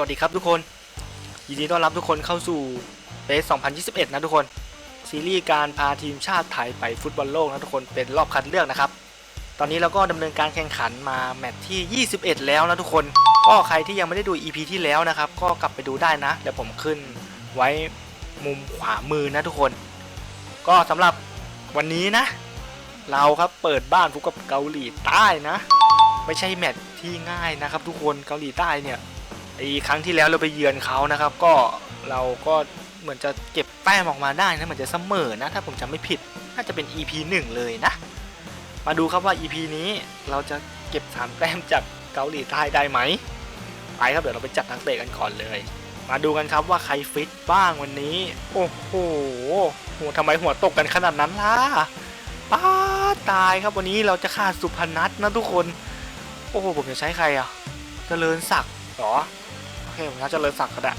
วัสดีครับทุกคน ยินดีต้อนรับทุกคนเข้าสู่เ s 2021 นะทุกคน ซีรีส์การพาทีมชาติไทยไปฟุตบอลโลกนะทุกคนเป็นรอบคัดเลือกนะครับ ตอนนี้เราก็ดำเนินการแข่งขันมาแมตช์ที่ 21 แล้วนะทุกคน ก็ใครที่ยังไม่ได้ดู EP ที่แล้วนะครับ ก็กลับไปดูได้นะ เดี๋ยวผมขึ้นไว้มุมขวามือนะทุกคน ก็สำหรับวันนี้นะ เราครับเปิดบ้านพบกับเกาหลีใต้นะ ไม่ใช่แมตช์ที่ง่ายนะครับ ทุกคนเกาหลีใต้เนี่ย ไอ้ครั้งที่แล้วเราไปเยือนเขานะครับ ก็เราก็เหมือนจะเก็บแต้มออกมาได้นะเหมือนจะเสมอนะถ้าผมจำไม่ผิดน่าจะเป็น EP 1 เลยนะ มาดูครับว่า EP นี้เราจะเก็บ3แต้มจากเกาหลีใต้ได้ไหมไปครับเดี๋ยวเราไปจัดนักเตะกันก่อนเลย มาดูกันครับว่าใครฟิตบ้างวันนี้ โอ้โหโหทำไมหัวตกกันขนาดนั้นล่ะป้าตายครับวันนี้เราจะขาดสุพนัทนะทุกคน โอ้โหผมจะใช้ใครอะเจริญศักดิ์หรอ เคผมจะเจริญศักดิ์ก็ได้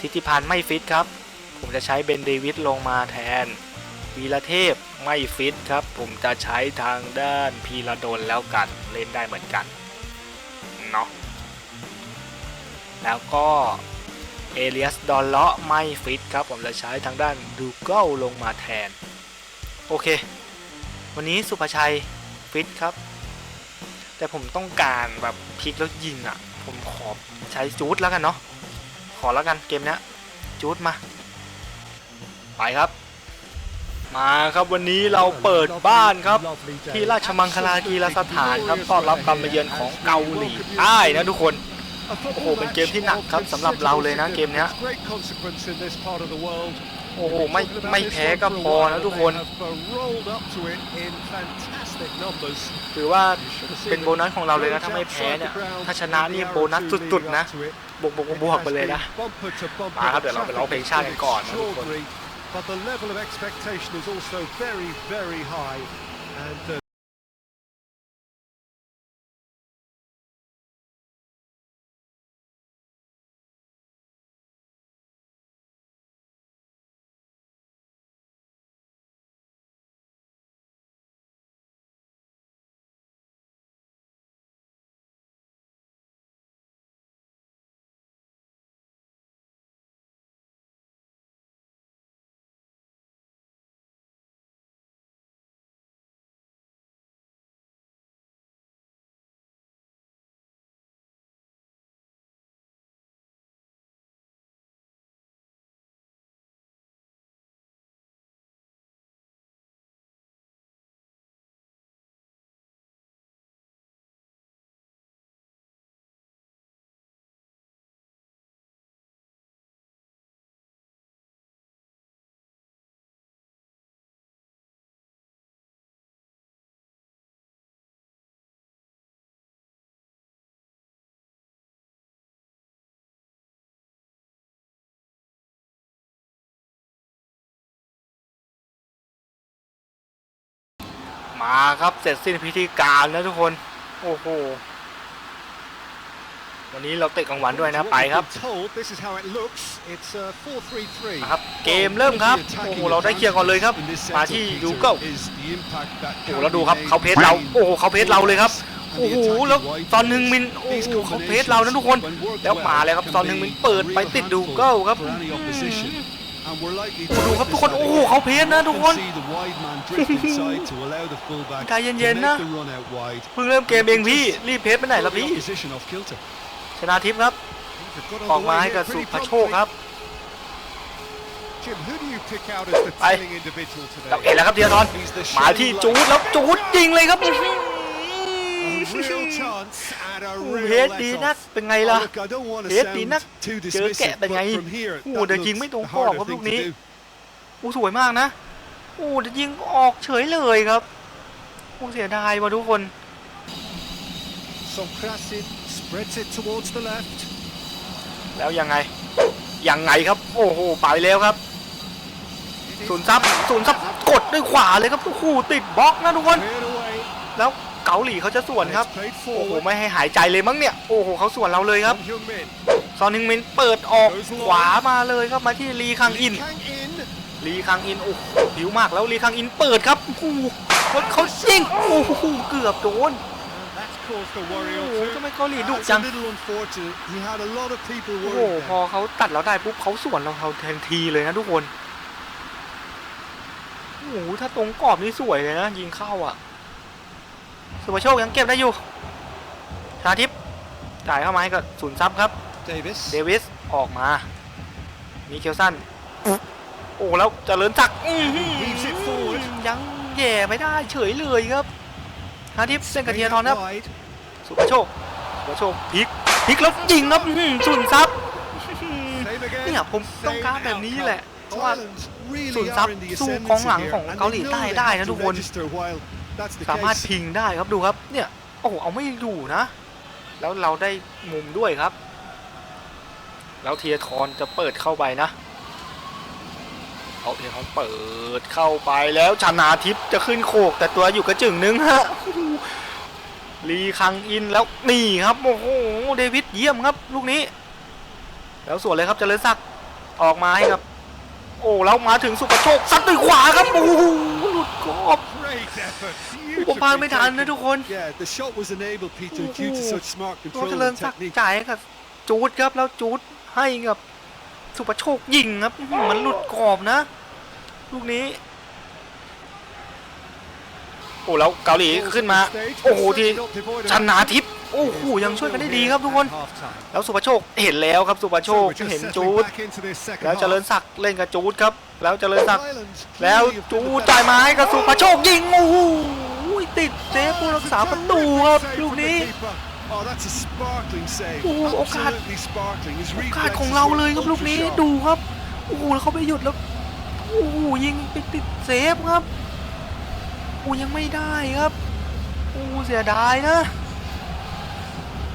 ทิติพันธ์ไม่ฟิตครับ ผมจะใช้เบนเดวิดลงมาแทนวีระเทพไม่ฟิตครับ ผมจะใช้ทางด้านพีระดนแล้วกันเล่นได้เหมือนกันเนาะแล้วก็เอเลียสดอลเลาะไม่ฟิตครับ ผมจะใช้ทางด้านดูเกิลลงมาแทน โอเค วันนี้สุภชัยฟิตครับ แต่ผมต้องการแบบพลิกแล้วยิงอะ ผมขอใช้จูดแล้วกันเนาะขอแล้วกันเกมเนี้ยจูดมา ไปครับ มาครับวันนี้เราเปิดบ้านครับ ที่ราชมังคลากีฬาสถานครับต้อนรับการมาเยือนของเกาหลีใต้นะทุกคนโอ้โหเป็นเกมที่หนักครับสำหรับเราเลยนะเกมเนี้ยโอ้โหไม่ไม่แพ้ก็พอนะทุกคน ถืถืออว่าว่าเป็เป็นนโบโบนันัสสขขอองงเราเราเลเลยยนะนะถ้าถ้าไม่ไม่แพ้แพ้เนี่เนี่ยยถ้าถ้าชชนะนะนี่นี่โบโบนันัสสสุสุดดๆๆนะนะบวกบวกบวกไปเลยนะมามาคครัรับบเดี๋เดี๋ยยววเราเราไปไปร้ร้อองงเพเพลลงงชาชาติติกักันนก่ก่ออนนนะนะทุทุกกคคนน But the level of expectation is also very, very high. And uh, มาครับเสร็จสิ้นพิธีการแล้วทุกคน โอ้โห วันนี้เราเตะกลางวันด้วยนะ what ไป we've ครับ been told, this is how it looks. It's uh, 4-3-3. นะครับ เกมเริ่มครับ โอ้โห เราได้เคลียร์ก่อนเลยครับ มาที่ดูเก้า Is the impact that โอ้โห can แล้วดู be ครับ made เขาเพจเรา between โอ้โหเขาเพจเราเลยครับ and โอ้ the โห attacking แล้ว wide ตอนหนึ่งมิน players. โอ้ These โหเขาเพจ combinations, เรานะทุกคน when worked แล้วมาเลยครับ well, ตอนหนึ่งมิน can เปิด be ไป real ติดดู handful เก้าครับ for any opposition. And we're likely โอ้ to โหดูครับ witness ทุกคน that โอ้โห again. เขาเพจนะทุกคน You can see the wide man drift inside to allow the fullback ใจ to เย็น make ๆนะ the run out wide. เพิ่งเริ่มเกมเองพี่รีบเพจไปไหน Got ล่ะ the พี่ opposition off kilter. ชนะทิพย์ครับ They've got ออก on the มา way ให้ here กับสุ pretty ภโชค promptly. ครับ Jim, who do you pick out as the Bye. telling individual เรา today? เห็นแล้วครับเทียทอน He's the มาที่ shining จูด light. แล้วจูดจริงเลยครับ เฮดดีนัก let-off. เป็นไง Oh, ล่ะ look, I don't want to เฮดดีนัก sound too เจอ dismissive, แกะเป็นไง but from here, โอ้ that เดี๋ยวยิง looks ไม่ตรง the กรอบ harder ครับลู thing ก to นี้ do. โอ้สวยมากนะโอ้แต่ยิงออกเฉยเลยครับโอ้เสียดายว่ะทุกคน Sokrasin spreads it towards the left. แล้วยังไง ยังไงครับ โอ้โห ไปแล้วครับ ศูนย์ซับ ศูนย์ซับ กดด้วยขวาเลยครับโอ้โหติดบล็อกนะทุกคน Cleared away. แล้ว เกาหลีเขาจะสวนครับ It's played โอ้โห forward. ไม่ให้หายใจเลยมั้งเนี่ย โอ้โหเขาสวนเราเลยครับ From Heung-min. ซอนฮึงมินเปิดออกขวามาเลยครับมาที่ลีคังอิน Kang in. ลีคังอิน โอ้โหผิวมากแล้วลีคังอินเปิดครับ โอ้โหแล้วเขายิงโอ้โหเกือบโดน And that's cause for โอ้ worry โห or ทำ two. ไมเกาหลีดุ That's จัง a little unfortunate. He had a lot of people โอ้โห worried พอ there. เขาตัดเราได้ปุ๊บเขาสวนเราเราทันทีเลยนะทุกคน โอ้โห ถ้าตรงกรอบนี่สวยเลยนะ ยิงเข้าอะ สุภโชคยังเก็บได้อยู่ชาทิพย์จ่ายเข้ามาให้กับศูนย์ซับครับ Davis. เดวิสออกมา มีเคลสันโอ้แล้วเจริญศักดิ์อื้อหือ Leaves it forward. ยังแย่ไม่ได้เฉยเลยครับชาทิพย์เส้นกระเทียทอนครับ Wide. สุภโชค สุภโชคพลิกพลิกแล้วยิงครับอื้อหือศูนย์ซับ Save again. เนี่ยผมต้องการ Same แบบนี้ outcome. แหละ เพราะว่า Thailand really ศูนย์ซับ are in the สู้ ascendancy กองหลัง here, ของ and เกาหลี they know ใต้ they ได้ have นะ to ทุกคน register while that's the สามารถพิงได้ครับดูครับเนี่ยโอ้โหเอาไม่อยู่นะ แล้วเราได้มุมด้วยครับ แล้วเทียทรจะเปิดเข้าไปนะเอาเทียทรเปิดเข้าไปแล้วชนาทิพย์จะขึ้นโขกแต่ตัวอยู่กระจึงนึงฮะลีคังอินแล้วนี่ครับโอ้โหเดวิดเยี่ยมครับ ลูกนี้ แล้วส่วนเลยครับเจริญศักดิ์ออกมาให้ครับ โอ้แล้วมาถึงสุปโชคซัดด้วยขวาครับโอ้โหหลุดกรอบ ผมพาไม่ทัน Beautifully นะทุกคน taken. Yeah, the shot was enabled, Peter, due to such smart ตัว control เจริญ and ศักดิ์ technique. จ่ายให้กับจูดครับแล้วจูดให้กับสุปโชคยิงครับอื้อหือมันหลุดกรอบนะ ลูกนี้โอ้แล้วเกาหลีขึ้นมา โอ้โหทีชนาทิพย์ โอ้โหยังช่วยกันได้ดีครับทุกคน แล้วสุปโชคเห็นแล้วครับสุปโชคเห็นจูดแล้วเจริญศักดิ์เล่นกับจูดครับ แล้วเจริญศักดิ์แล้วจูดจ่ายมาให้กับสุปโชคยิงโอ้โหติดเซฟผู้รักษาประตูครับลูกนี้ Oh, that's a sparkling save. โอ้โหโอกาส Absolutely sparkling. His โอกาส reflexes ของเราเลยครับ were ลูกนี้ ultra-sharp. ดูครับโอ้โหแล้วเขาไปหยุดแล้วโอ้โหยิงไปติดเซฟครับโอ้ยังไม่ได้ครับโอ้เสียดายนะ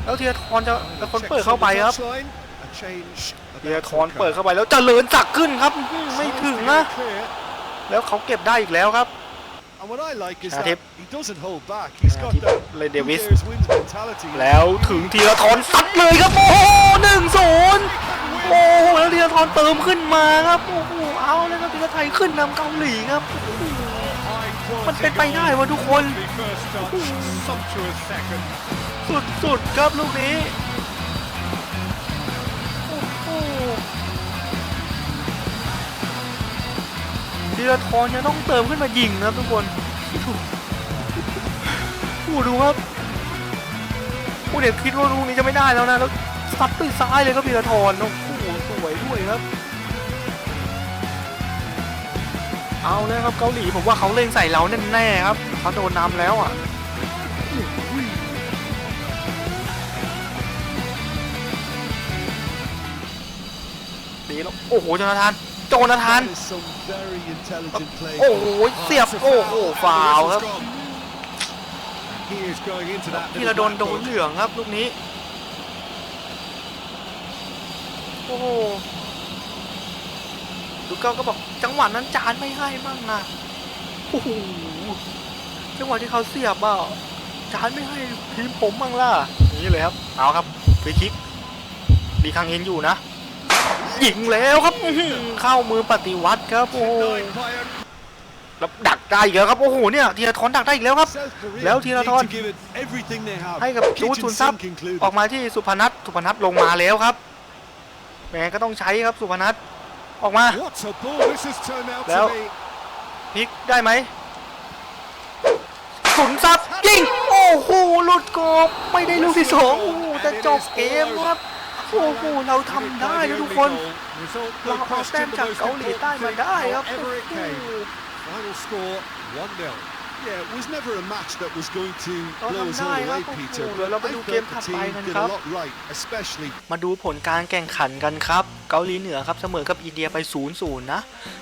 แล้วเทียทรจะเป็นคนเปิดเข้าไปครับ Touchline, a change เทีย about ท to รเปิด occur. เข้าไปแล้วเจริญศักดิ์ขึ้นครับอื้อหือไม่ถึงนะ Clear. แล้วเขาเก็บได้อีกแล้วครับ And what I like is ชนะ that ทิพย์ he doesn't hold back. He's ชนะ got ทิพย์ that เลยเด who วิส dares wins mentality. แล้วถึงธีรทรซัดเลยครับโอ้โหหนึ่งศูนย์โอ้โหแล้วธีรทรเติมขึ้นมาครับโอ้โหเอาเลยครับธีรไทยขึ้นนำเกาหลีครับโอ้โห มันเป็นไปได้วะทุกคน First touch, sumptuous second. สุดครับลูกนี้ธีรทรยังต้องเติมขึ้นมายิงนะทุกคนโอ้ดูครับโอ้เด็กคิดว่าลูกนี้จะไม่ได้แล้วนะแล้วซัดด้วยซ้ายเลยครับธีรทรโอ้โหสวยด้วยครับ เอาเลยครับเกาหลีผมว่าเขาเล่งใส่เราแน่ๆครับเขาโดนนำแล้วอะดีแล้วโอ้โหโจนาธานโจนาธานโอ้โหเสียบโอ้โหฟาวครับ Whistle's gone. He is going into that พี่ระโดนโดนเหลืองครับลูกนี้โอ้ โหดูเก้าก็บอกจังหวะนั้นจานไม่ให้บ้างนะโอ้โหจังหวะที่เขาเสียบอะจานไม่ให้ทีมผมบ้างล่ะนี่เลยครับเอาครับฟรีคิกดีคังเห็นอยู่นะยิงแล้วครับเข้ามือปฏิวัติครับโอ้โหแล้วดักได้อีกแล้วครับโอ้โหเนี่ยธีรทรดักได้อีกแล้วครับ แล้วธีรทร need to give it everything they have. ให้กับจูชุนซับออกมาที่สุพนัทสุพนัทลงมาแล้วครับแหมก็ต้องใช้ครับสุพนัท ออกมา What a ball this has turned out Well, to be. พลิกได้ไหมสุนซับยิง โอ้โหหลุดกรอบไม่ได้ลูกที่สองโอ้โหแต่จบเกมครับโอ้โหเราทำได้นะทุกคน Result เรา no เอาแต้ม question, จาก the most เกาหลีใต้มา important ได้ thing, ครับ however it โอ้ came. โห Final score 1-0. Yeah, it was never a match that was going to เรา blow us ทำ all ได้ครับ away, โอ้โห Peter. เดี๋ยวเรา But ไป I ดู felt เกม the ถัดไป team กัน did ค a รับ lot right, especially มาดูผลการแข่งขันกันครับ เกาหลีเหนือครับเสมอกับอินเดียไป 0-0 นะ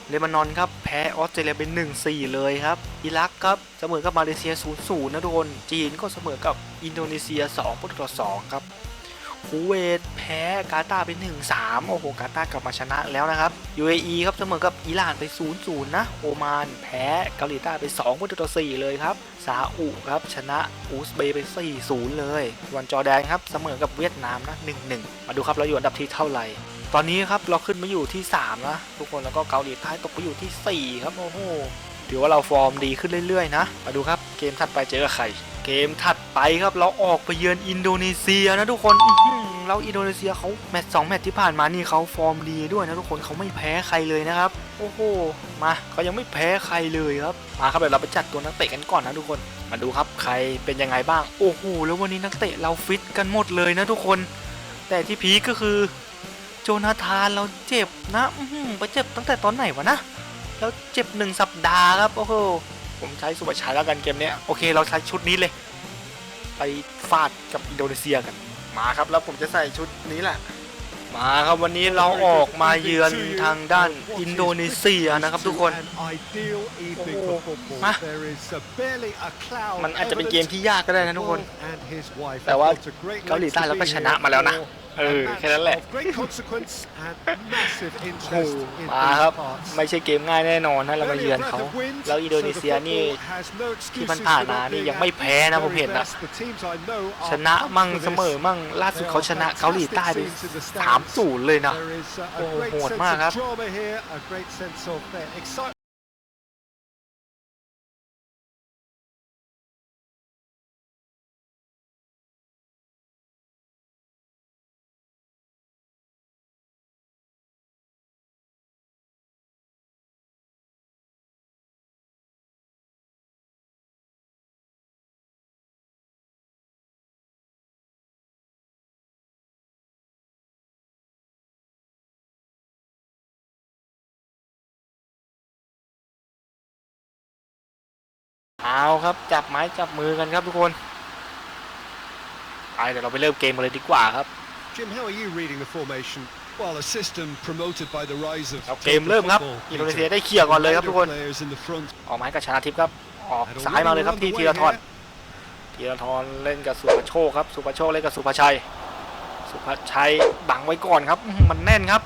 เลบานอนครับแพ้ออสเตรเลียเป็น 1-4 เลยครับ อิรักครับเสมอกับมาเลเซีย 0-0 นะทุกคน จีนก็เสมอกับอินโดนีเซีย 2 ประตูต่อ 2 ครับ คูเวตแพ้กาตาร์เป็น1-3โอ้โหกาตาร์กลับมาชนะแล้วนะครับ UAE ครับเสมอกับอิหร่านไป 0-0 นะ โอมาน แพ้เกาหลีใต้ไป2ประตูต่อ4เลยครับ ซาอุครับชนะอูซเบย์ไป 4-0 เลย วันจอแดนครับเสมอกับเวียดนามนะ 1-1 มาดูครับเราอยู่อันดับที่เท่าไหร่ตอนนี้ครับเราขึ้นมาอยู่ที่ 3 นะ ทุกคนแล้วก็เกาหลีใต้ตกไปอยู่ที่ 4 ครับโอ้โหถือว่าเราฟอร์มดีขึ้นเรื่อยๆนะมาดูครับเกมถัดไปเจอกับใคร เกมถัดไปครับเราออกไปเยือนอินโดนีเซียนะทุกคนอื้อหือแล้วอินโดนีเซียเขาแมตช์สองแมตช์ที่ผ่านมานี่เขาฟอร์มดีด้วยนะทุกคนเขาไม่แพ้ใครเลยนะครับ โอ้โหมาเขายังไม่แพ้ใครเลยครับมาครับเดี๋ยวเราไปจัดตัวนักเตะกันก่อนนะทุกคนมาดูครับใครเป็นยังไงบ้างโอ้โหแล้ววันนี้นักเตะเราฟิตกันหมดเลยนะทุกคน แต่ที่พีก็คือโจนาธานเราเจ็บนะอืไปเจ็บตั้งแต่ตอนไหนวะนะแล้วเจ็บหนึ่งสัปดาห์ครับโอ้โห ผมใช้สุภาชัยแล้วกันเกมเนี้ยโอเคเราใช้ชุดนี้เลย ไปฟาดกับอินโดนีเซียกัน มาครับแล้วผมจะใส่ชุดนี้แหละ มาครับวันนี้เราออกมาเยือนทางด้านอินโดนีเซียนะครับทุกคนมามันอาจจะเป็นเกมที่ยากก็ได้นะทุกคน แต่ว่าเกาหลีใต้เราก็ชนะมาแล้วนะ เออแค่นั้นแหละ โอ้โหมาครับ ไม่ใช่เกมง่ายแน่นอนนะเรามาเยือนเขา แล้วอินโดนีเซียนี่ที่มันผ่านมานี่ยังไม่แพ้นะผมเห็นนะ ชนะมั่งเสมอมั่งล่าสุดเขาชนะเกาหลีใต้ไปสามศูนย์เลยนะ โอ้โหโหดมากครับ เอาครับจับไม้จับมือกันครับทุกคนไปเดี๋ยวเราไปเริ่มเกมกันเลยดีกว่าครับ Jim, how are you reading the formation? Well, a system promoted by the rise of เอาเกมเริ่มครับอินโดนีเซียได้เคลียร์ก่อนเลยครับทุกคน players in the front. ออกไม้กับชนะทิพย์ครับออก And a ซ้ายมาเลยครับ winning ที่ along ธี the ร way ทร here. ธีรทรเล่นกับสุภโชคครับสุภโชคเล่นกับสุภชัย สุภชัยบังไว้ก่อนครับอื้อหือมันแน่นครับ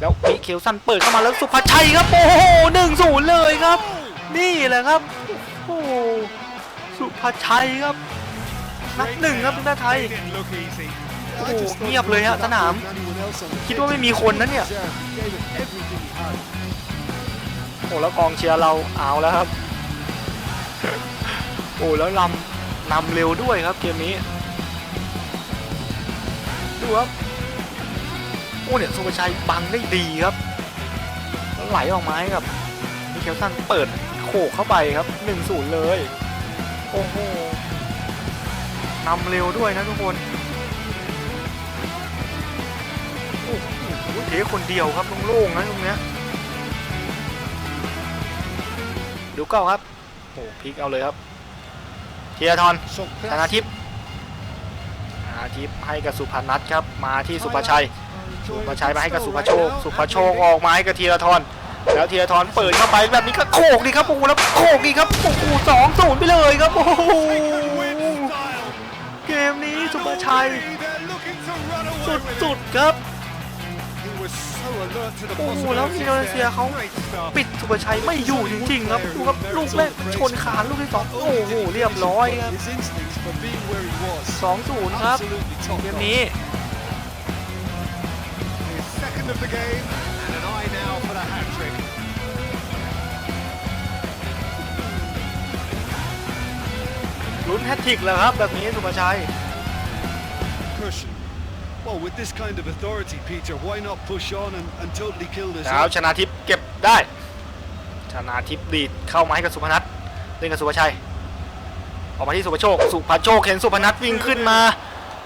แล้วมิเคลสันเปิดเข้ามาแล้วสุภชัยครับโอ้โหหนึ่งศูนย์เลยครับ นี่แหละครับโอ้โห สุภชัยครับ นับหนึ่งครับทีมชาติไทย โอ้โหเงียบเลยฮะสนาม คิดว่าไม่มีคนนะเนี่ย โอ้แล้วกองเชียร์เราเอาแล้วครับ โอ้แล้วนำนำเร็วด้วยครับเกมนี้ ดูครับ โอ้เนี่ยสุภาชัยบังได้ดีครับ แล้วไหลออกมาให้กับมิเคลสันเปิด โขกเข้าไปครับ1-0เลย โอ้โหนำเร็วด้วยนะทุกคนโอ้โหเทคนเดียวครับโล่งๆนะตรงเนี้ยดูเก้าครับโอ้พลิกเอาเลยครับเทียทร So ธนาทิพย์ธนาทิพย์ให้กับสุพนัทครับมาที่สุภชัย สุภชัยมาให้กับสุภโชค สุภโชคออกมาให้กับธีรทร แล้วธีรทรเปิดเข้าไปแบบนี้ก็โขกดีครับโอ้โหแล้วโขกดีครับโอ้โหสองศูนย์ไปเลยครับโอ้โหเกมนี้สุภชัย สุดๆครับโอ้โหแล้วอินโดนีเซียเขาปิดสุภชัยไม่อยู่จริงๆครับดูครับลูกแรกชนคาลูกที่สองโอ้โหเรียบร้อยครับสองศูนย์ครับเกมนี้ ฮตทริกแล้วครับ แบบนี้สุภชัย Push. Well, with this kind of authority, Peter, why not push on and, and totally kill this? แล้ว up? ชนะทิพย์เก็บได้ ชนะทิพย์ดีดเข้ามาให้กับสุพนัทเล่นกับสุภชัย ออกมาที่สุภโชค สุภโชคเห็นสุพนัทวิ่งขึ้นมา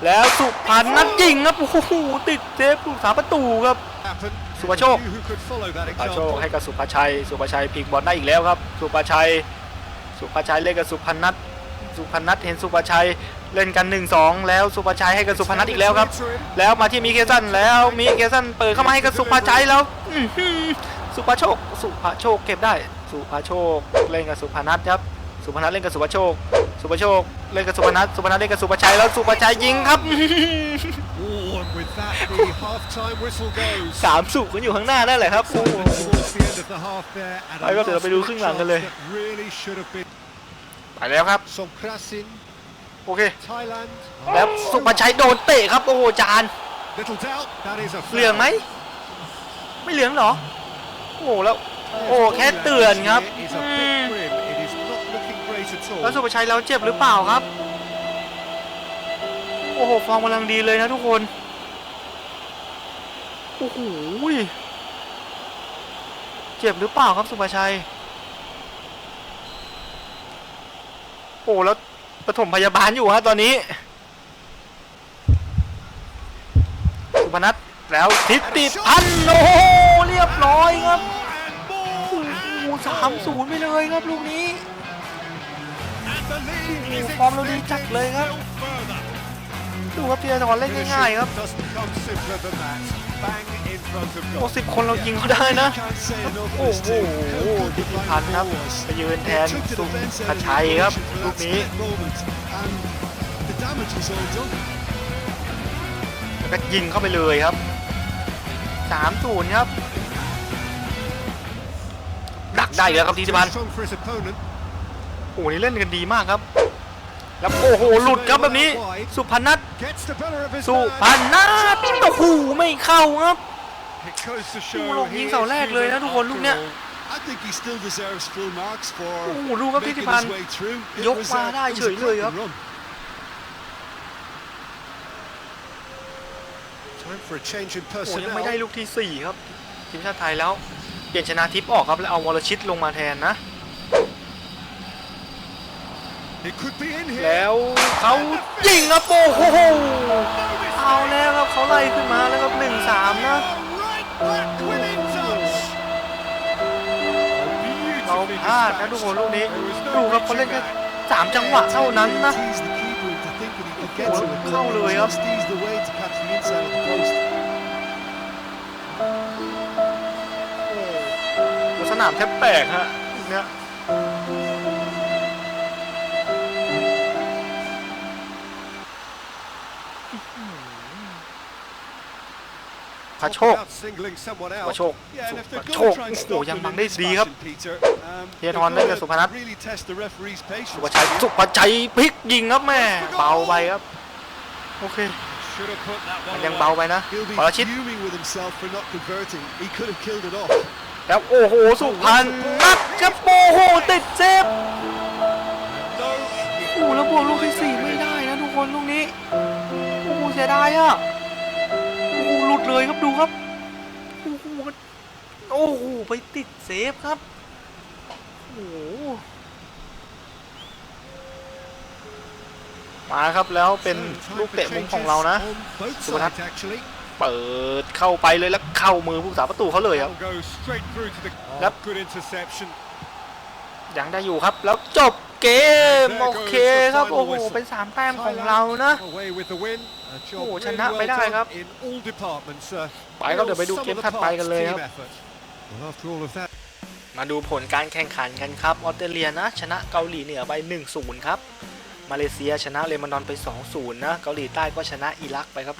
แล้วสุพนัทยิงครับ โอ้โห ติดเซฟผู้สาประตูครับ Happen. Supachok. Few who could follow that สุภโชค example. ให้กับสุภชัย สุภชัยพลิกบอลได้อีกแล้วครับ สุภชัย สุภชัยเล่นกับสุพนัท สุพนัทเห็นสุภชัยเล่นกัน1นสองแล้วสุภชัยให้กับสุพนัทอีกแล้วครับ แล้วมาที่มิเคสันแล้วมิเคสันเปิดเข้ามาให้กับสุภาชัยแล้วอื้อหือสุภาโชค สุภาโชคเก็บได้ สุภาโชคเล่นกับสุพนัทครับ สุพนัทเล่นกับสุภาโชค สุภาโชคเล่นกับสุพนัทสุพนัทเล่นกับสุภาชัยแล้วสุภาชัยยิงครับ Oh, and with that, the half-time whistle goes. สามสุกันอยู่ข้างหน้านั่นแหละครับโอ้โห Towards the end of the half there, and ไปครับเดี๋ยวเราไปดูครึ่งหลังกันเลย that really should have been ไปแล้วครับ Songkrasin, โอเค Thailand. แล้วสุภาชัยโดนเตะครับโอ้โหจาน Little doubt, that is a เหลืองไหมไม่เหลืองเหรอโอ้โหแล้วโอ้แค่เตือนครับ It is อื a ม bit grim. It is not looking great at all. แล้วสุภชัยเราเจ็บหรือเปล่าครับโอ้โหฟอร์มกำลังดีเลยนะทุกคนโอ้โหยเจ็บหรือเปล่าครับสุภชัย โอ้แล้วปฐมพยาบาลอยู่ฮะตอนนี้สุพนัทแล้วทิติพันโอ้โหเรียบร้อยครับโอ้โหสามศูนย์ไปเลยครับลูกนี้ฟอร์มเราดีจัดเลยครับดูครับธีรทรเล่นง่ายๆครับ หกสิบคนเรายิงเขาได้นะ โอ้โหทีติพันธ์ครับไปยืนแทนสุขชัยครับลูกนี้แล้วก็ยิงเข้าไปเลยครับสามศูนย์ครับดักได้แล้วครับทีติพันธ์โอ้โหนี่เล่นกันดีมากครับ แล้วโอ้โหหลุดครับแบบนี้ สุพันัทสุพันัทโอ้โหไม่เข้าครับ ลง he ยิง is เสาแรกเลยนะ human ทุกคนลูกเนี้ย after all. I think he still deserves full marks for โอ้โหดูครับทิติ making พัน his ธ์ way through. It ยก was มา a- ได้ it was เฉ a ยเลยครับ cracking run. Time for a change in โอ้โหยังไม่ได้ personnel. ลูกที่ 4 ครับทีมชาติไทยแล้วเปลี่ยนชนะทิพย์ออกครับแล้วเอาวรชิตลงมาแทนนะ It could be in here. แล้วเขายิงครับโอ้โหเอาแล้วครับเขาไล่ขึ้นมาแล้วครับหนึ่งสามนะ เราพลาดนะทุกคนลูกนี้ There was no ดูครับเขาเล่น reaching แค่ back. สามจังหวะเท่านั้นนะ Tease the keeper into thinking he could get Oh, to it, but เข้าเลยครับ just eased the way to catch the inside of the post. โอ้สนามแทบแตกฮะเนี่ย ระโชค Without singling someone พระ out. โชค Yeah, and if พ they're ระ going โช to ค try โอ้ and โห stop ยัง him บั in งได้ this ดีครับ fashion, Peter, um, ธีร they're ทรเล่นกับ gonna สุพนัท really test the referee's สุ patience. ภชัยสุภชัยพลิกยิงครับแม่เบาไปครับโอเค Should have put that มัน one ยังเบา away. ไปนะ He'll be วรชิต fuming with himself for not converting. He could have killed it off. แล้วโอ้โหสุพรรณนัดครับโอ้โหติดเซฟ No, โอ้โหแล้วบวกลูกที่สี่ไม่ได้นะทุกคนลูกนี้โอ้โหเสียดายอะโอ้โหหลุดเลยครับดูครับ โอ้โหมันโอ้โหไปติดเซฟครับ โอ้โหมาครับแล้วเป็น So, time ลูก for เตะมุม changes ของเรานะ on both Supanak. sides, actually. เปิดเข้าไปเลยแล้วเข้ามือผู้สาประตูเขาเลยครับ That'll go straight through to the oh, Yep. good interception. ยังได้อยู่ครับแล้วจบ เกม โอเคครับ โอ้โห เป็นสามแต้มของเรานะ Away with the win. A job โอ้โห really ชนะไป well ได้ done ครับ in all departments. Uh, ไปครับเดี๋ยวไปดู real เกม sum of ถัด the ไปกัน parts เลยค team รับ effort. Well, after all of that, มาดูผลการแข่งขันกันครับ ออสเตรเลียนะ ชนะเกาหลีเหนือไป 1-0 ครับ มาเลเซียชนะเลบานอนไป 2-0 นะ เกาหลีใต้ก็ชนะอิรักไปครับ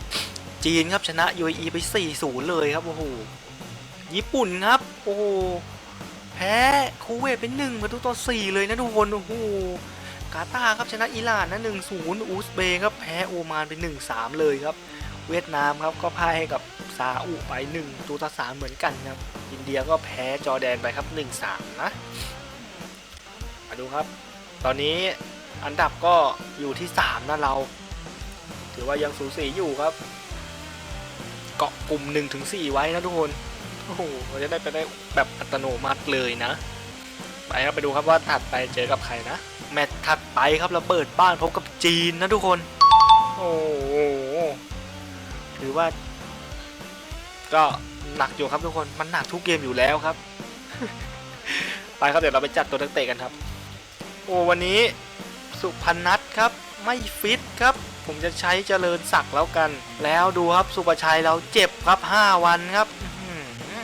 1-0 จีนครับชนะ UAE ไป 4-0 เลยครับ โอ้โห ญี่ปุ่นครับ โอ้โหแพ้คูเวตเป็น1ประตูต่อ4เลยนะทุกคนโอ้โหกาตาร์ครับชนะอิหร่านนะ1-0อูซเบย์ครับแพ้โอมานไป1-3เลยครับ เวียดนามครับก็พ่ายให้กับซาอุไป1ประตูต่อ3เหมือนกันครับอินเดียก็แพ้จอร์แดนไปครับ1-3นะมาดูครับ ตอนนี้อันดับก็อยู่ที่3นะเรา ถือว่ายังสูสีอยู่ครับ เกาะกลุ่ม1-4ไว้นะทุกคน โอ้โหเราจะได้ไปได้แบบอัตโนมัติเลยนะ ไปครับไปดูครับว่าถัดไปเจอกับใครนะ แมตช์ถัดไปครับเราเปิดบ้านพบกับจีนนะทุกคน โอ้โหถือว่า ก็หนักอยู่ครับทุกคนมันหนักทุกเกมอยู่แล้วครับ ไปครับเดี๋ยวเราไปจัดตัวนักเตะกันครับ โอ้วันนี้สุพนัทครับ ไม่ฟิตครับ ผมจะใช้เจริญศักดิ์แล้วกัน แล้วดูครับสุประชัยเราเจ็บครับ 5 วันครับ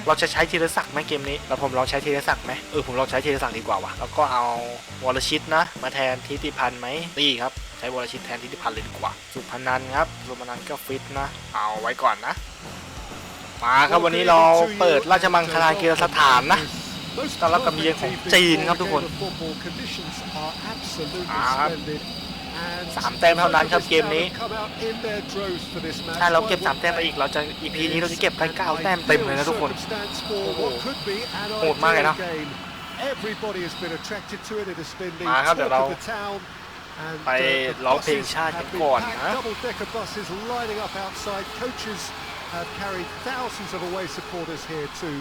เราจะใช้ธีรศักดิ์ไหมเกมนี้แล้วผมลองใช้ธีรศักดิ์ไหมเออผมลองใช้ธีรศักดิ์ดีกว่าว่ะแล้วก็เอาวรชิตนะ มาแทนทิติพันธ์ไหมนี่ครับใช้วรชิตแทนทิติพันธ์เลยดีกว่า สุพนันท์ครับสุพนันท์ก็ฟิตนะ เอาไว้ก่อนนะ มาครับวันนี้เราเปิดราชมังคลากีฬาสถานนะ most ต้อนรับกับเยือนของ perfect จีนครับทุกคน game of football conditions are absolutely อ่า ครับ splendid. And สามแต้มเท่านั้นครับเกมนี้ come out in their droves for this match. ถ้าเราเก็บสามแต้มไปอีกเราจะ EP นี้เราจะเก็บได้เก้าแต้มเต็มเลยนะทุกคน Circumstance for what could be an โหดมากเลยเนอะ ideal game. everybody has been attracted to it. It has been the มาครับเดี๋ยว talk เรา of the town. And ไป uh, the ร้องเพลง buses ชาติ have กัน been ก่อน packed, นะ double-decker buses lining up outside. Coaches have carried thousands of away supporters here too.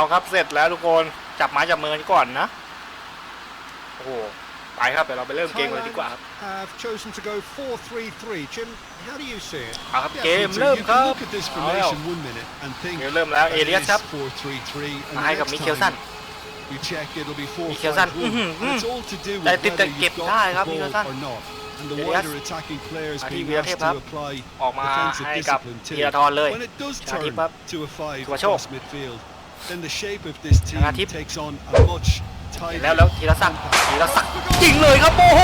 เอาครับเสร็จแล้วทุกคนจับไม้จับมือกันก่อนนะโอ้โหไปครับเดี๋ยวเราไปเริ่มเกมกันเลยดีกว่าครับ have chosen to go 4-3-3. Jim, how do you see it? เอาครับ Yeah, เกม Peter, เริ่ม you ครั can บ look at this เอาแล้ว formation one minute and think เกมเริ่มแล้วเอ that เลียส is ครับ 4-3-3 and มา the ให้กับ next มิเคลสัน time you check it'll be มิเคลสัน4-5-1อื้อหือ and it's all to do แต่ with ติดแต่ whether เก็บ you've ได้ got ครับ the มิเคล ball สัน or not and the เอเลียส wider attacking players มาที่ being วีรเทพ asked ครับ to apply ออกมา defensive ให้กับ discipline ธี too รทรเลย when it does ชาทิ turn พย์ครับ to a five สุภโชค across midfield then the shape of this ช team นะทิพย์ takes on a much เห็น tighter แล้วแล้วธีรศักดิ์ธีรศักดิ์ยิงเลยครับโอ้โห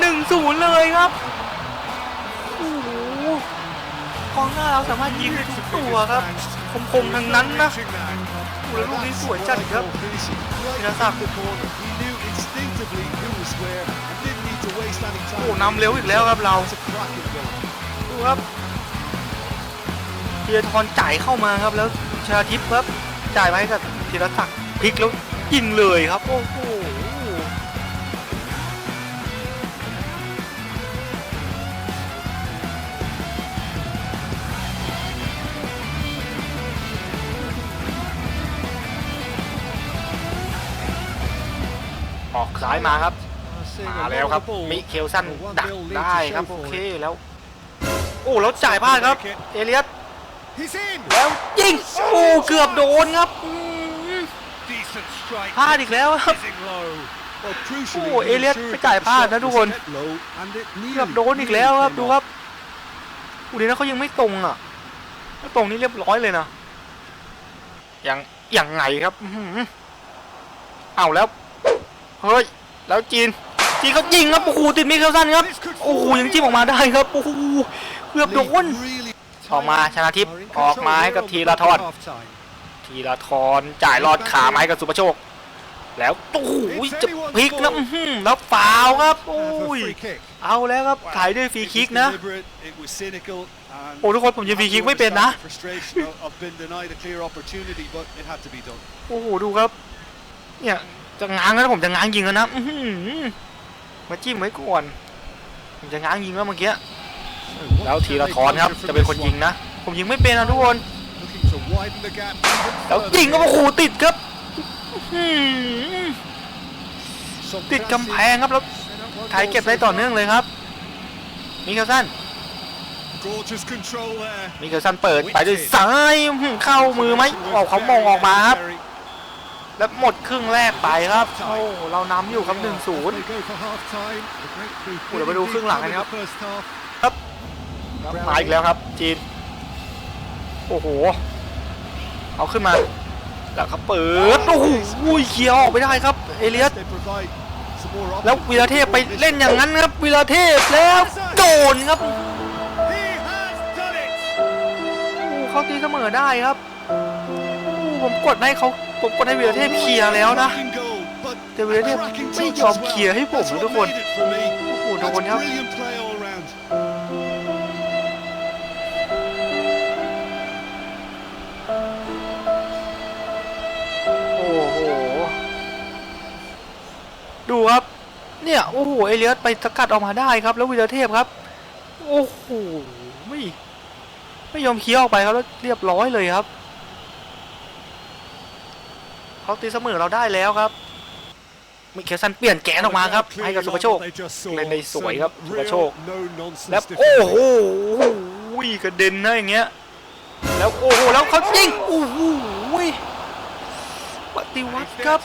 หนึ่งศูนย์เลยครับโอ้โหกองหน้าเราสามารถยิงได้ทุกตัวครับคมๆทั้งนั้นนะโอ้โหแล้วลูกนี้สวยจัดครับธีรศักดิ์ He knew instinctively who was where and didn't need to waste any time. โอ้โหนำเร็วอีกแล้วครับเรา It's a cracking goal. ดูครับธีรทรจ่ายเข้ามาครับแล้ว ชาทิพย์ครับจ่ายไปให้กับธีรศักดิ์พลิกแล้วยิงเลยครับโอ้โหออกซ้ายมาครับ มาแล้วครับ มิเคลสันดักได้ครับ โอเคแล้ว โอ้แล้วจ่ายพลาดครับ เอเลียส แล้วยิงโอ้เกือบโดนครับอืม Decent strike. พลาดอีกแล้วครับ Fizzing low. Well, crucially, โอ้ he เอเลียส ensured ไปจ่าย that พลาด the นะ shot ทุก was คน set low and it เกือบ nearly- โดนอีกแล้วครับ nearly ดู came ครับ off. อูดีนะเขายังไม่ตรงอะถ้าตรงนี่เรียบร้อยเลยนะยังยังไงครับอื้อหือเอาแล้วเฮ้ยแล้วจีนจีนเขายิงครับโอ้โหติดมิเคลสันครับโอ้โหยังจิ้มออกมาได้ครับโอ้โหเกือบโดน Really ออกมาชนะทิพย์ออกมาให้กับทีละทอนทีละทอนจ่ายลอดขามาให้กับสุภโชค แล้วโอ้โหจะพลิกนะแล้วฟาวครับโอ้ยเอาแล้วครับถ่ายด้วยฟรีคิกนะโอ้ทุกคนผมยิงฟรีคิกไม่เป็นนะโอ้โหดูครับเนี่ยจะง้างแล้วผมจะง้างยิงแล้วนะอื้อหือมาจิ้มไว้ก่อนผมจะง้างยิงแล้วเมื่อกี้ แล้วทีละทอนครับ จะเป็นคนยิงนะ ผมยิงไม่เป็นนะทุกคน Looking to widen the gap even แล้ว further ยิงก็ here. โอ้โหติดครับอื้อหือ Some ติดกำแพ classes งครับแล้ว set up one ถ่าย goal เก็บได้ so ต่อ far. เนื่องเลยครับ มิเคลสัน Gorgeous control there. มิเคลสันเปิดไปด้วยซ้ายอื้อหือเข้ามือไหมออกเขามองออกมาครับ แล้วหมดครึ่งแรกไปครับ โอ้เรานำอยู่ครับ1-0 They go for half time. The breakthrough โอ้เดี๋ยวไปดูครึ่งหลังกันครับ in the first half. มาอีกแล้วครับ จีน โอ้โห เอาขึ้นมา แล้วเขาเปิด โอ้โหเคลียร์ออกไปได้ครับ เอเลียส They provide some more แล้ว options วีรเทพไปเล่นอย่างนั้นครับวีรเทพแล้วโดนครับ He has done it! โอ้เขาตีเสมอได้ครับโอ้ผมกดให้เขาผมกดให้วีรเทพเคลียร์แล้วนะ Cracking goal, but แต่วีรเทพ a cracking ไม่ touch ยอม as well. เคลียร์ให้ผม That's นะ what ทุกคน made it for me. โอ้โหโด That's นครับ ดูครับ เนี่ยโอ้โหเอเลียสไปสกัดออกมาได้ครับ แล้ววีรเทพครับ โอ้โหไม่ไม่ยอมเคี้ยวออกไปครับแล้วเรียบร้อยเลยครับเขาตีเสมอเราได้แล้วครับมิเคลสันเปลี่ยนแกนออกมาครับให้กับสุภโชคเล่นได้สวยครับสุภโชคแล้วโอ้โหกระเด็นนะอย่างเงี้ยแล้วโอ้โหแล้วเขายิงโอ้โหปฏิวัติครับ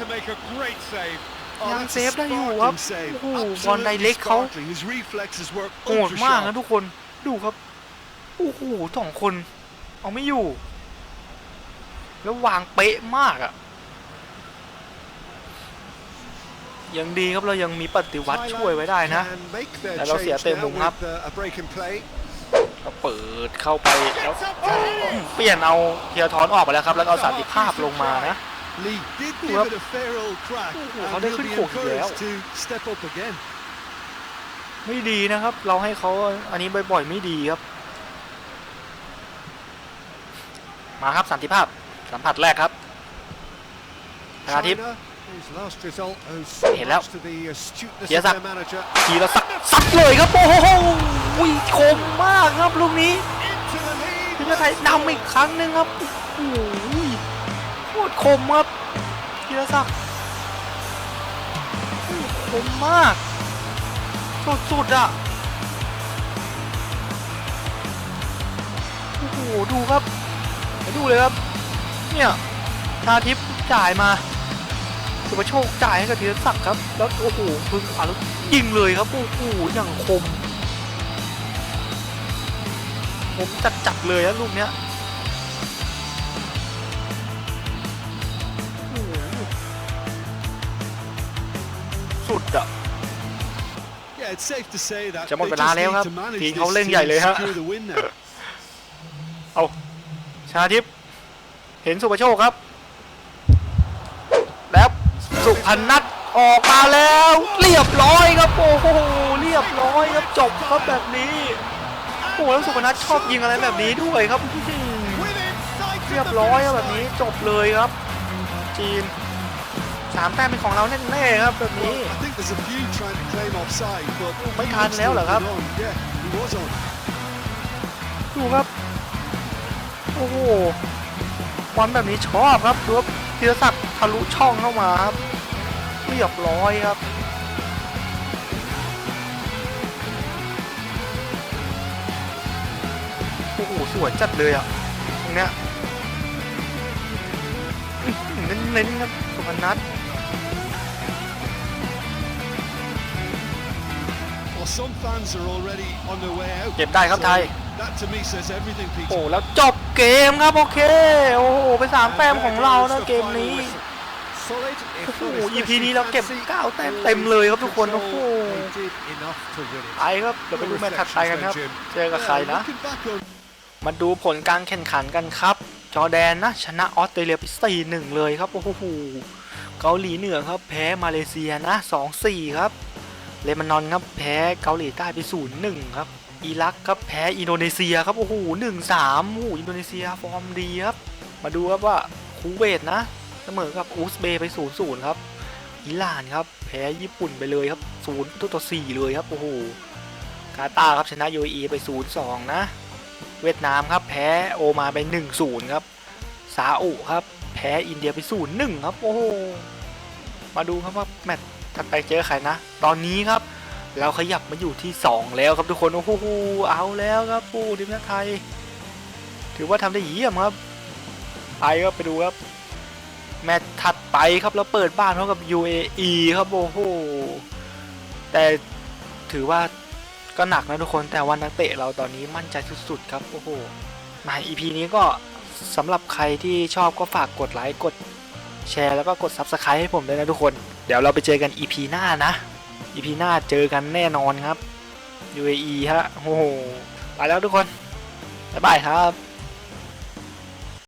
to make a great save. ยัง that's เซ a ฟได้อยู่ครับ sparkling save. โอ้โหบอลไดเล็ก Absolutely เขา sparkling. His reflexes were โหด ultra มาก sharp. นะทุกคนดูครับโอ้โหสองคน เอาไม่อยู่ แล้ววางเป๊ะมากอะยังดีครับเรายังมีปฏิวัติช่วยไว้ได้นะ Can make their แต่เราเสีย change เตะ now มุมครับ with, uh, a break and play. ก็เปิดเข้าไปแล้วเปลี่ยนเอาเทียทอนออกไปแล้วครับ แล้วก็เอาสันติภาพลงมานะ Lee did Ooh, give up. it a fair old crack, Ooh, and how they he'll could be cook it, encouraged yeah. to step up again. ไม่ดีนะครับ เราให้เขาอันนี้บ่อยๆไม่ดีครับ มาครับสันติภาพสัมผัสแรกครับธนาทิพย์ China, whose last result owes so Hey, now. much to the astuteness Yes, of sir. their manager. ทีละสักสักเลยครับโอ้โหคมมากครับลูกนี้ Into the lead. ทีมชาติไทยนำอีกครั้งหนึ่งครับโอ้โหโคตรคมครับ ทีละสักโอ้โหคมมาก สุดๆอะ โอ้โห ดูครับดูเลยครับ เนี่ยชาทิพย์จ่ายมาสุภโชคจ่ายให้กับธีรศักดิ์ครับ แล้วโอ้โหพึ่งขวาแล้วยิงเลยครับ โอ้โห อย่างคม ผมจัดจัดๆเลยนะลูกเนี้ย สุดอะ Yeah, it's safe to say that จะหมด they เวลา just แล้ว need ครับ to manage ที this มเขาเล่น to ใหญ่เลยฮะ secure the win now. เอาชนาทิพย์เห็นสุภโชคครับ แล้วสุพนัทออกมาแล้ว เรียบร้อยครับ โอ้โห เรียบร้อยครับจบครับแบบนี้โอ้โหแล้วสุพนัทชอบยิงอะไรแบบนี้ด้วยครับอื้อหือ Within sight of เรียบ the ร้อยครับ finish แบบนี้ line. จบเลยครับ จีนสามแต้มเป็นของเราแน่ๆครับแบบนี้ I think there's a few trying to claim offside, but ไม่ he ทัน looks แล้ว to เหรอ have ครับ been on. Yeah, he was on. ดูครับ โอ้โหบอลแบบนี้ชอบครับดูครับธีรศักดิ์ทะลุช่องเข้ามาครับเรียบร้อยครับโอ้โหสวยจัดเลยอะตรงเนี้ยอื้อหือเน้นๆครับสุพนัท เก็บได้ครับไทย That to me says everything, โอ้ Peter. แล้วจบเกมครับโอเค โอ้โหไปสามแต้มของเรานะเกมนี้ Solid, if โอ้โห not EP especially นี้เราเก็บ fancy. 9แต้มเต็มเลยครับทุกคน โอ้โห They did enough to win it. ไปครับ เดี๋ยวไปดูแมตช์ถัดไปกันครับ เจอกับใคร Yeah, นะ looking back on มาดูผลการแข่งขันกันครับ จอร์แดนนะ ชนะออสเตรเลียไป4-1 เลยครับ โอ้โห เกาหลีเหนือครับ แพ้มาเลเซียนะ 2-4 ครับ เลบานอนครับแพ้เกาหลีใต้ไป0-1ครับอิรักครับแพ้อินโดนีเซียครับโอ้โห1-3โอ้โหอินโดนีเซียฟอร์มดีครับมาดูครับว่าคูเวตนะเสมอกับอูซเบย์ไป0-0ครับอิหร่านครับแพ้ญี่ปุ่นไปเลยครับ0ต่อ4เลยครับโอ้โหกาตาร์ครับชนะ UAE ไป0-2นย์สองนะ เวียดนามครับแพ้โอมานไป1-0ครับซาอุครับแพ้อินเดียไป0-1ครับโอ้โหมาดูครับว่าแมตช์ ถัดไปเจอใครนะ ตอนนี้ครับ เราขยับมาอยู่ที่ 2 แล้วครับทุกคน โอ้โห เอาแล้วครับปูทีมชาติไทย ถือว่าทำได้เยี่ยมครับไปครับไปดูครับ แมตช์ถัดไปครับแล้วเปิดบ้านเท่ากับ UAE ครับโอ้โห แต่ถือว่าก็หนักนะทุกคนแต่วันนักเตะเราตอนนี้มั่นใจสุดๆครับโอ้โหมา EP นี้ก็สำหรับใครที่ชอบก็ฝากกดไลค์กดแชร์แล้วก็กด Subscribe ให้ผมด้วยนะทุกคน เดี๋ยวเราไปเจอกัน EP หน้านะ EP หน้าเจอกันแน่นอนครับ UAE ฮะโอ้โหไปแล้วทุกคนบ๊ายบายครับ